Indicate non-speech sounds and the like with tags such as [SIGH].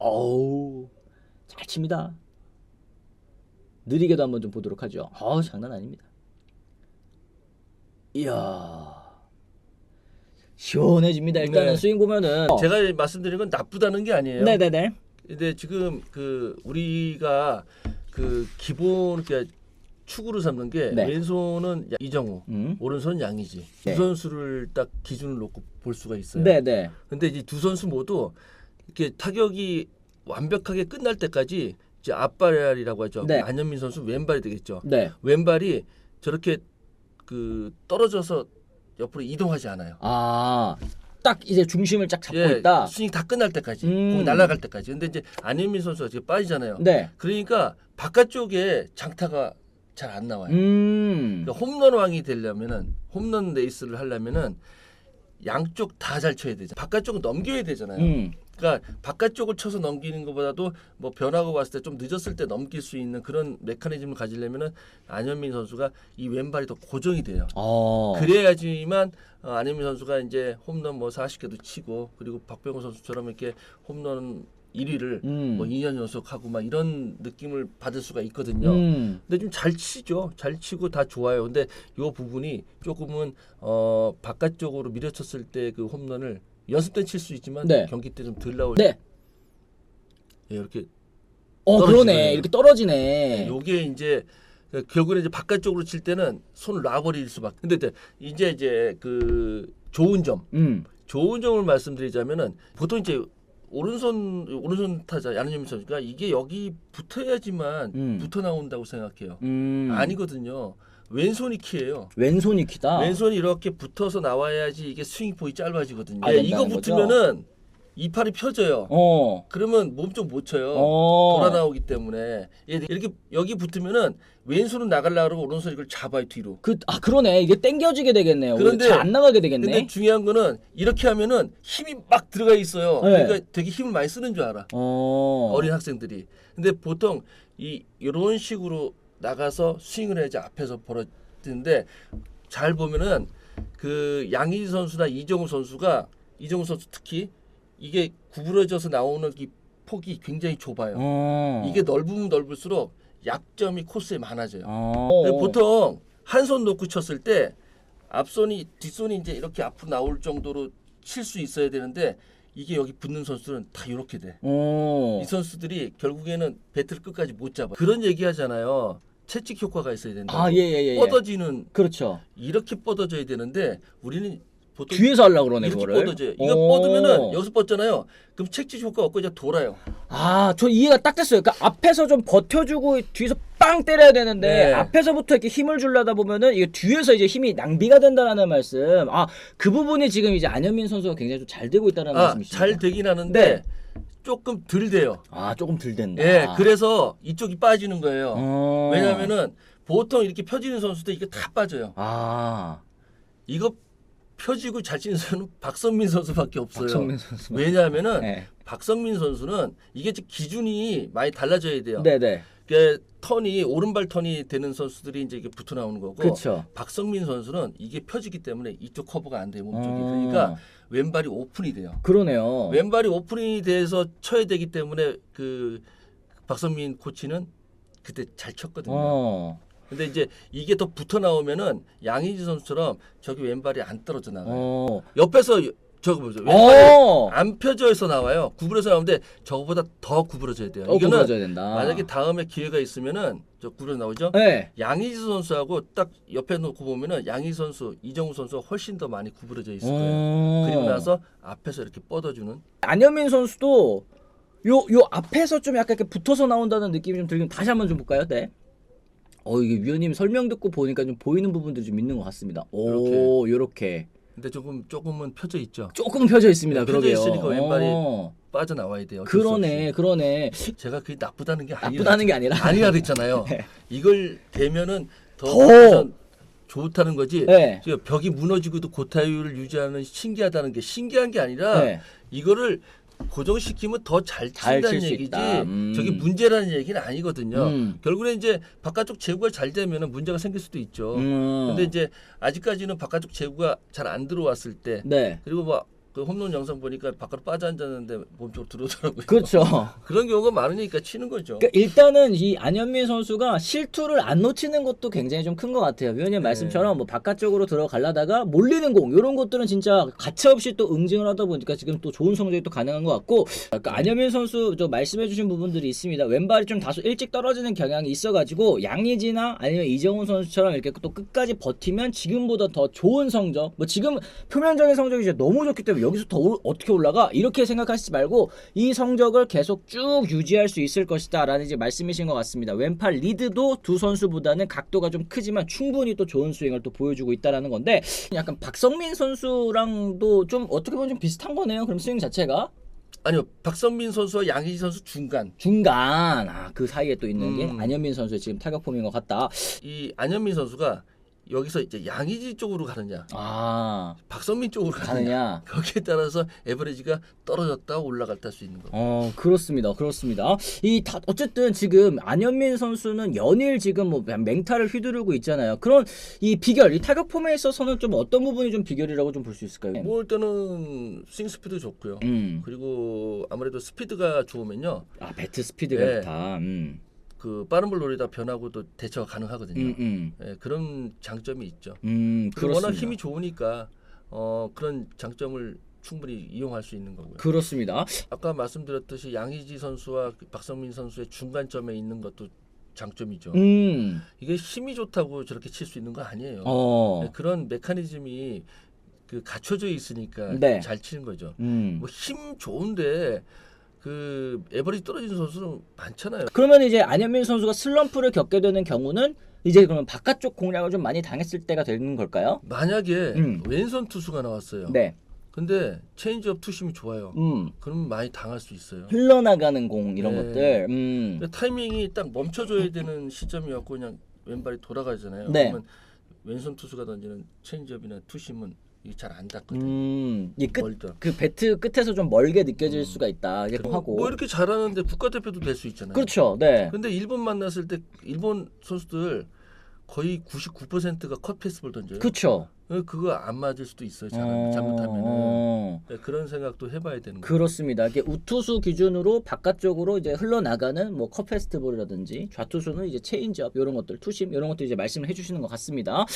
어우 잘 칩니다. 느리게도 한번 좀 보도록 하죠. 어 장난 아닙니다. 이야 시원해집니다. 일단은 네. 스윙 보면은 제가 말씀드린 건 나쁘다는 게 아니에요. 네네네. 근데 지금 그 우리가 그 기본 그 축으로 삼는 게 네. 왼손은 야- 이정우, 음. 오른손은 양이지. 네. 두 선수를 딱 기준을 놓고 볼 수가 있어요. 네네. 근데 이제 두 선수 모두 이렇게 타격이 완벽하게 끝날 때까지 이제 앞발이라고 하죠. 네. 안현민 선수 왼발이 되겠죠. 네. 왼발이 저렇게 그 떨어져서 옆으로 이동하지 않아요. 아, 딱 이제 중심을 쫙 잡고 예, 있다. 스윙 다 끝날 때까지, 음. 공 날아갈 때까지. 근데 이제 안현민 선수가 지금 빠지잖아요. 네. 그러니까 바깥쪽에 장타가 잘 안 나와요. 음. 그러니까 홈런 왕이 되려면은 홈런 레이스를 하려면은 양쪽 다 잘 쳐야 되죠. 바깥쪽은 넘겨야 되잖아요. 음. 그러니까 바깥쪽을 쳐서 넘기는 것보다도 뭐 변화가 왔을 때 좀 늦었을 때 넘길 수 있는 그런 메커니즘을 가지려면은 안현민 선수가 이 왼발이 더 고정이 돼요. 어. 그래야지만 어, 안현민 선수가 이제 홈런 뭐 40개도 치고 그리고 박병호 선수처럼 이렇게 홈런 1위를 음. 뭐 2년 연속하고 막 이런 느낌을 받을 수가 있거든요. 음. 근데 좀 잘 치죠. 잘 치고 다 좋아요. 근데 요 부분이 조금은 어 바깥쪽으로 밀어쳤을 때 그 홈런을 연습 때 칠 수 있지만 네. 경기 때 좀 덜 나올 네. 예, 이렇게 어. 그러네. 이렇게 떨어지네. 요게 이제 그 결국에 이제 바깥쪽으로 칠 때는 손을 놔버릴 수밖에. 근데 이제 이제 그 좋은 점, 음. 좋은 점을 말씀드리자면은 보통 이제 오른손 오른손 타자 야누님 선수가 이게 여기 붙어야지만 음. 붙어 나온다고 생각해요. 음. 아니거든요. 왼손이 키예요. 왼손이 키다. 왼손이 이렇게 붙어서 나와야지 이게 스윙 폭이 짧아지거든요. 아, 예, 이거? 붙으면은 이 팔이 펴져요. 어. 그러면 몸 좀 못 쳐요. 어. 돌아 나오기 때문에 예, 이렇게 여기 붙으면은 왼손은 나가려고 그러고 오른손 이걸 잡아요 뒤로. 그, 아, 그러네. 이게 당겨지게 되겠네요. 그런데- 잘 안 나가게 되겠네. 근데 중요한 거는 이렇게 하면은 힘이 막 들어가 있어요. 네. 그러니까 되게 힘을 많이 쓰는 줄 알아. 어. 어린 학생들이. 근데 보통 이 이런 식으로 나가서 스윙을 해야지 앞에서 벌어지는데 잘 보면은 그 양희지 선수나 이정우 선수가 이정우 선수 특히 이게 구부러져서 나오는 이 폭이 굉장히 좁아요. 어. 이게 넓으면 넓을수록 약점이 코스에 많아져요. 어. 보통 한 손 놓고 쳤을 때 앞손이 뒷손이 이제 이렇게 앞으로 나올 정도로 칠 수 있어야 되는데 이게 여기 붙는 선수는 다 이렇게 돼. 어. 이 선수들이 결국에는 배틀 끝까지 못 잡아. 그런 얘기 하잖아요. 채찍 효과가 있어야 된다. 아, 예, 예, 예. 예. 뻗어지는 그렇죠. 이렇게 뻗어져야 되는데 우리는 보통 뒤에서 하려고 그러네, 이렇게 그거를. 뻗어져요. 이거 오. 뻗으면은 여기서 뻗잖아요. 그럼 채찍 효과 없고 이제 돌아요. 아, 저 이해가 딱 됐어요. 그러니까 앞에서 좀 버텨주고 뒤에서 빵 때려야 되는데 네. 앞에서부터 이렇게 힘을 주려다 보면은 이게 뒤에서 이제 힘이 낭비가 된다라는 말씀. 아, 그 부분이 지금 이제 안현민 선수가 굉장히 좀 잘 되고 있다는 아, 말씀이시죠? 잘 되긴 하는데 네. 조금 덜 돼요. 아, 조금 덜 된다. 예, 그래서 이쪽이 빠지는 거예요. 어. 왜냐하면은 보통 이렇게 펴지는 선수들 이게 다 빠져요. 아, 이거 펴지고 잘 치는 선수는 박성민 선수밖에 없어요. 박성민 선수. 왜냐하면은 네. 박성민 선수는 이게 기준이 많이 달라져야 돼요. 네, 네. 그 턴이 오른발 턴이 되는 선수들이 이제 이게 붙어 나오는 거고 그렇죠. 박성민 선수는 이게 펴지기 때문에 이쪽 커버가 안 돼요 몸쪽이 어. 그러니까 왼발이 오픈이 돼요. 그러네요. 왼발이 오픈이 돼서 쳐야 되기 때문에 그 박성민 코치는 그때 잘 쳤거든요. 어. 근데 이제 이게 더 붙어 나오면은 양희지 선수처럼 저기 왼발이 안 떨어져 나가요. 어. 옆에서 여- 저거 보세요. 왼발이 어. 안 펴져서 나와요. 구부려서 나오는데 저거보다 더 구부러져야 돼요. 어, 이거는 구부러져야 된다. 만약에 다음에 기회가 있으면은 저 구부러 나오죠. 네. 양희지 선수하고 딱 옆에 놓고 보면은 양희 선수, 이정우 선수가 훨씬 더 많이 구부러져 있을 거예요. 어. 그리고 나서 앞에서 이렇게 뻗어주는. 안현민 선수도 요 요 앞에서 좀 약간 이렇게 붙어서 나온다는 느낌이 좀 들긴 다시 한번 좀 볼까요? 네. 어 이게 위원님 설명 듣고 보니까 좀 보이는 부분들이 좀 있는 것 같습니다. 오 요렇게 근데 조금 조금은 펴져 있죠. 조금 펴져 있습니다. 펴져 그러게요. 있으니까 왼발이 어, 빠져 나와야 돼요. 그러네, 그러네. 제가 그게 나쁘다는 게 아니라 나쁘다는 게 아니라. 아니라 그랬잖아요. [LAUGHS] 네. 이걸 대면은 더, 더! 좋다는 거지. 네. 벽이 무너지고도 고타율을 유지하는 신기하다는 게 신기한 게 아니라 네. 이거를 고정시키면 더잘잘 친다는 얘기지. 음. 저게 문제라는 얘기는 아니거든요. 음. 결국에 이제 바깥쪽 제구가 잘 되면 문제가 생길 수도 있죠. 음. 근데 이제 아직까지는 바깥쪽 제구가 잘 안 들어왔을 때 네. 그리고 뭐 그 홈런 영상 보니까 바깥으로 빠져 앉았는데 몸쪽으로 들어오더라고요. 그렇죠. [LAUGHS] 그런 경우가 많으니까 치는 거죠. 그러니까 일단은 이 안현민 선수가 실투를 안 놓치는 것도 굉장히 좀 큰 것 같아요. 위원님 말씀처럼 뭐 바깥쪽으로 들어가려다가 몰리는 공 이런 것들은 진짜 가차없이 또 응징을 하다 보니까 지금 또 좋은 성적이 또 가능한 것 같고 그러니까 안현민 선수 저 말씀해주신 부분들이 있습니다. 왼발이 좀 다소 일찍 떨어지는 경향이 있어가지고 양의지나 아니면 이정훈 선수처럼 이렇게 또 끝까지 버티면 지금보다 더 좋은 성적 뭐 지금 표면적인 성적이 이제 너무 좋기 때문에 여기서 더 올- 어떻게 올라가 이렇게 생각하시지 말고 이 성적을 계속 쭉 유지할 수 있을 것이다 라는 이제 말씀이신 것 같습니다. 왼팔 리드도 두 선수보다는 각도가 좀 크지만 충분히 또 좋은 스윙을 또 보여주고 있다라는 건데 약간 박성민 선수랑도 좀 어떻게 보면 좀 비슷한 거네요. 그럼 스윙 자체가 아니요, 박성민 선수와 양희지 선수 중간. 중간 아 그 사이에 또 있는 게 음. 안현민 선수의 지금 타격 폼인 것 같다. 이 안현민 선수가 여기서 이제 양희지 쪽으로 가느냐, 아 박성민 쪽으로 가느냐. 가느냐. 거기에 따라서 에버리지가 떨어졌다 올라갔다 할 수 있는 거. 어 그렇습니다 그렇습니다 이 다, 어쨌든 지금 안현민 선수는 연일 지금 뭐 맹타를 휘두르고 있잖아요 그런 이 비결 이 타격 폼에 있어서는 좀 어떤 부분이 좀 비결이라고 좀 볼 수 있을까요? 뭐 일단은 스윙 스피드 좋고요. 음. 그리고 아무래도 스피드가 좋으면요, 아 배트 스피드가 네. 좋다 음. 그 빠른 볼 노리다 변하고도 대처가 가능하거든요. 음, 음. 예, 그런 장점이 있죠. 음 그리고 워낙 힘이 좋으니까 어, 그런 장점을 충분히 이용할 수 있는 거고요. 그렇습니다 아까 말씀드렸듯이 양희지 선수와 그 박성민 선수의 중간점에 있는 것도 장점이죠. 음. 이게 힘이 좋다고 저렇게 칠 수 있는 거 아니에요. 어. 네, 그런 메커니즘이 그 갖춰져 있으니까 네. 잘 치는 거죠. 음. 뭐힘 좋은데 그 에버리지 떨어지는 선수는 많잖아요. 그러면 이제 안현민 선수가 슬럼프를 겪게 되는 경우는 이제 그러면 바깥쪽 공략을 좀 많이 당했을 때가 되는 걸까요? 만약에 음. 왼손 투수가 나왔어요. 네. 근데 체인지업 투심이 좋아요. 음. 그러면 많이 당할 수 있어요. 흘러나가는 공 이런 네. 것들. 음. 타이밍이 딱 멈춰줘야 되는 시점이었고 그냥 왼발이 돌아가잖아요. 네. 그러면 왼손 투수가 던지는 체인지업이나 투심은 이게 잘 안 닿거든요. 음, 이 끝, 멀더. 그 배트 끝에서 좀 멀게 느껴질 수가 있다. 이게 하고. 뭐 이렇게 잘하는데 국가대표도 될 수 있잖아요. 그렇죠. 네. 근데 일본 만났을 때 일본 선수들 거의 99%가 컷 패스볼 던져요. 그렇죠. 그거 안 맞을 수도 있어요. 잘, 어, 잘못하면은 어. 네, 그런 생각도 해봐야 되는 거예요. 그렇습니다. 이게 우투수 기준으로 바깥쪽으로 이제 흘러나가는 뭐 컵페스트볼이라든지 좌투수는 이제 체인지업 이런 것들, 투심 이런 것들 이제 말씀을 해주시는 것 같습니다.